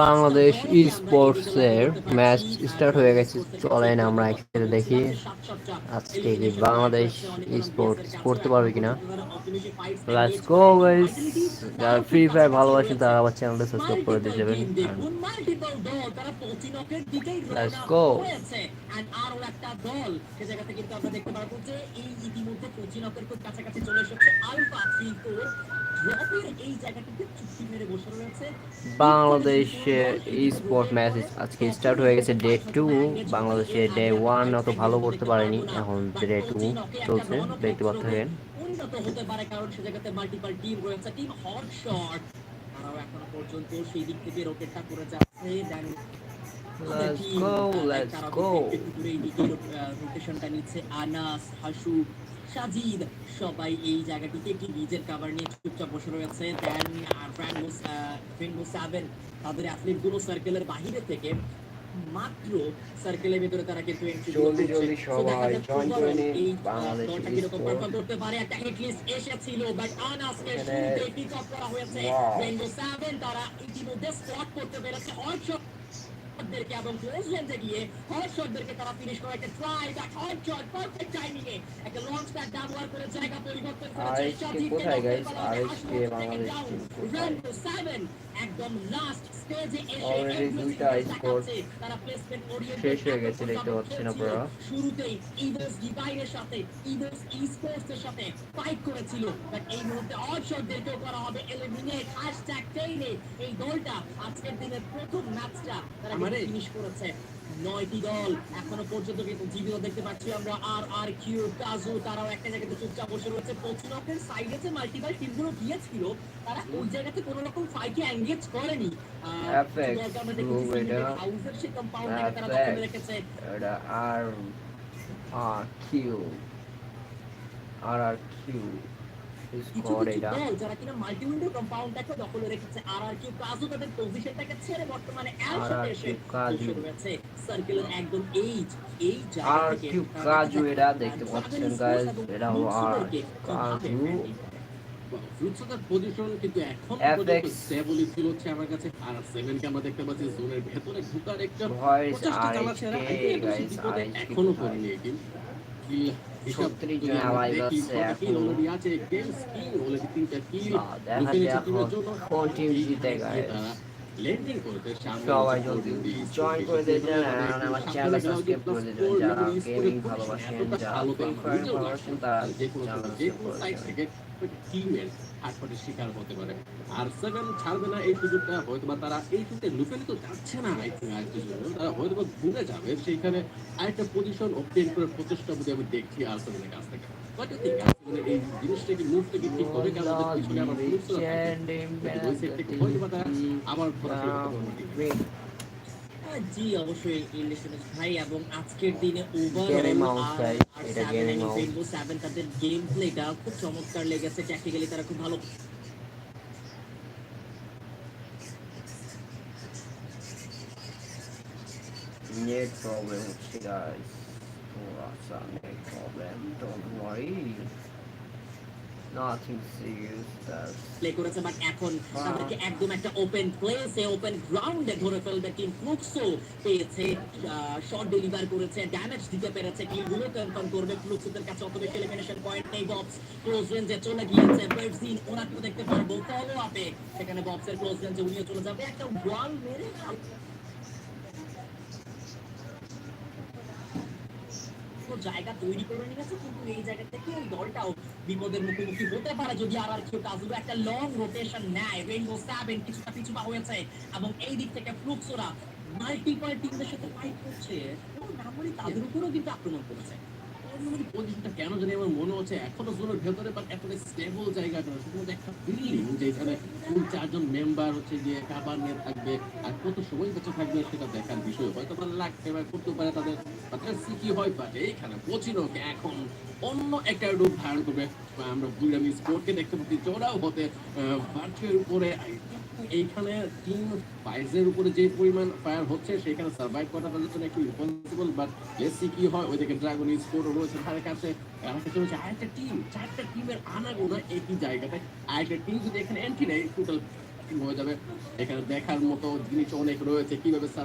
Bangladesh sports এর match start হয়ে গেছে। চলেন আমরা একসাথে দেখি আজকে কি বাংলাদেশ স্পোর্টস করতে পারবে কিনা? লেটস গো গাইস যারা ফ্রি ফায়ার ভালোবাসেন তারা আমার চ্যানেলটা সাবস্ক্রাইব করে দিয়ে যাবেন রওনা go. হয়েছে। আরও একটা দল, সে জায়গাতে কিন্তু আমরা দেখতে পারব যে এই ইতিমধ্যে পঁচিনকের খুব কাছাকাছি চলে এসেছে আলফা থ্রি ফোর ড্রপের এই জায়গাটিতে চুক্তি মেরে বসে রয়েছে বাংলাদেশে স্পোর্ট ম্যাচ আজকে স্টার্ট হয়ে গেছে ডে টু বাংলাদেশে ডে ওয়ান অত ভালো করতে পারেনি এখন ডে টু চলছে দেখতে পাচ্ছেন হতে পারে কারণ সে জায়গাতে মাল্টিপল টিম রয়েছে টিম হট শট তারাও এখনও। পর্যন্ত সেই দিক থেকে রকেটটা করে যাচ্ছে Let's go, let's go. রোটেশনটা নিচ্ছে আনাস হাসু। সাজিদ সবাই এই জায়গাটিতে একটি নিজের কাভার নিয়ে চুপচাপ বসে রয়েছে। দেন ফ্রেন্ডো সেভেন তাদের সার্কেলের বাহিরে থেকে মাত্র সার্কেলের ভিতরে তারা কিন্তু এন্ট্রি জলদি জলদি সবাই করে নিন। বাংলাদেশ কীরকম পারফর্ম করতে পারে। একটা হিট লিস্ট এসেছিল বাট আনাসকে শুরুতে পিক আপ করা হয়েছে। সেভেন তারা ইতিমধ্যে স্পট করতে পেরেছে। শটদেরকে এবং ক্লোজ রেঞ্জে গিয়ে হট শটদেরকে তারা ফিনিশ করে। একটা try back hot shot perfect timing এ সাজিদকে কোথায় RSK হাসিমুখ বাংলাদেশ একদম লাস্ট স্টেজে এসে দুইটা ওরিয়েন্টেড শেষ হয়ে গেছে দেখতে পাচ্ছেন আপনারা। শুরুতেই ইভোস ডিভাইনের সাথে ইভোস ই স্পোর্টস এর সাথে ফাইট করেছিল। বাট এই মুহূর্তে অল শটদেরকেও করা হবে এলিমিনেট হ্যাশট্যাগ টেইনে এই দলটা। আজকের দিনের প্রথম ম্যাচটা তারা? ফিনিশ করেছে। নয়টি দল এখনও পর্যন্ত কিন্তু জীবিত দেখতে পাচ্ছি আমরা। আর আর কিউ কাজু তারাও একটা জায়গাতে চুপচাপ বসে রয়েছে। পশ্চিমবঙ্গের সাইডে যে মাল্টিপাল টিমগুলো গিয়েছিল তারা ওই জায়গাতে কোনো রকম ফাইটে এঙ্গেজ করেনি আর আর কিউ আর আর কিউ যারা কিনা মাল্টি উইন্ডো কম্পাউন্ডটাকে দখলে রেখেছে আর আর কিউ কাজু তাদের পজিশনটাকে ছেড়ে বর্তমানে RRQ এসে রয়েছে সার্কেলের একদম এইজ এই জায়গা আর থেকে কিউ তারা কাজু এটা দেখতে পাচ্ছেন গাইস এটা হলো আর লুৎফুদেরকে ফ্রুটসের পজিশন কিন্তু এখন পর্যন্ত স্টেবলই ছিল হচ্ছে আমার কাছে। আর সেভেন কে আমরা দেখতে পাচ্ছি জোনের ভেতরে ঢোকার একটা প্রচেষ্টা আর চালাচ্ছে গাইস বিপদে এখনও করেনি করতে সামনে সবাই জলদি জয়েন করে দিয়েছেন আর আমার চ্যানেল সাবস্ক্রাইব করে দিয়েছেন যারা গেমিং ভালোবাসেন যারা ফ্রি ফায়ার ভালোবাসেন তারা যে কোনো দিয়েছেন থেকে টিমের হাটপাটের শিকার হতে পারে। আর সেভেন ছাড়বে না এই সুযোগটা হয়তো বা তারা এই সুযোগে লুফে তো যাচ্ছে না আরেকটা সুযোগ তারা হয়তো বা ঘুরে যাবে সেইখানে আরেকটা পজিশন অবটেন করার প্রচেষ্টা বুঝে আমি দেখছি আর সেভেনের কাছ থেকে? আসলে এই জিনিসটা কি মুভটা কি ঠিক হবে? কারণ পিছনে আবার সরাসরি করতে পারবে না। আহ, জি অবশ্যই ইন্ডিপেন্ডেন্স ভাই এবং আজকের দিনে উবার এটা তাদের গেম প্লেটা খুব চমৎকার লেগেছে। ট্যাকটিক্যালি তারা খুব ভালো নেট প্রবলেম হচ্ছে গাইস ও আচ্ছা net problem don't worry nothing serious that's play করেছে বাট এখন তাদেরকে একদম একটা ওপেন প্লেসে ওপেন গ্রাউন্ডে ধরে ফেলবে টিম ফ্লুক্সো পেয়েছে শর্ট ডেলিভার করেছে ড্যামেজ দিতে পেরেছে কিলগুলো কনফার্ম করবে। ফ্লুক্সোদের কাছে অত বেশি এলিমিনেশন পয়েন্ট নেই বক্স ক্লোজ রেঞ্জে চলে গিয়েছে। বেরজিন ওনাকেও দেখতে পারব। ফলো আপে সেখানে বক্সের ক্লোজ রেঞ্জে উনিও চলে যাবে। একটা ওয়াল মেরে জায়গা তৈরি করে নিয়েছে কিন্তু এই জায়গা থেকে ওই দলটাও বিপদের মুখোমুখি হতে পারে। যদি আবার কেউ কাজুরো একটা লং রোটেশন নেয় রেইনবো সেভেন কিছুটা পিছু পা হয়েছে, এবং এই দিক থেকে ফ্লুক্সোরা মাল্টিপল টিমদের সাথে ফাইট করছে, এবং তাদের উপরেও কিন্তু আক্রমণ করেছে। পজিশনটা কেন জানি আমার মনে হচ্ছে এখনও জোনের ভেতরে বাট এতটা স্টেবল জায়গাটা শুধুমাত্র একটা বিল্ডিং যেখানে চারজন মেম্বার হচ্ছে গিয়ে কাবার নিয়ে থাকবে আর কত সময় বেঁচে থাকবে সেটা দেখার বিষয়। হয়তো বা লাগতে পারে করতে পারে তাদের হয় এইখানে এখন অন্য একটা রূপ ধারণ করবে। আমরা বুড়ামি স্পোর্টকে দেখতে পাচ্ছি চড়াও হতে বার্থের উপরে এইখানে টিম উপরে যে পরিমাণ ফায়ার হচ্ছে, সেখানে সার্ভাইভ করা তাদের জন্য একটু ইম্পসিবল বাট লেসি কি হয়। ওইদিকে ড্রাগন স্পোর্ট রয়েছে ধারে কাছে আমাকে চলেছে আরেকটা টিম চারটা টিমের আনাগোনা একই জায়গাতে আরেকটা টিম যদি এখানে এন্ট্রি নেয় টোটাল হয়ে যাবে? এখানে দেখার মতো জিনিস অনেক রয়েছে। কীভাবে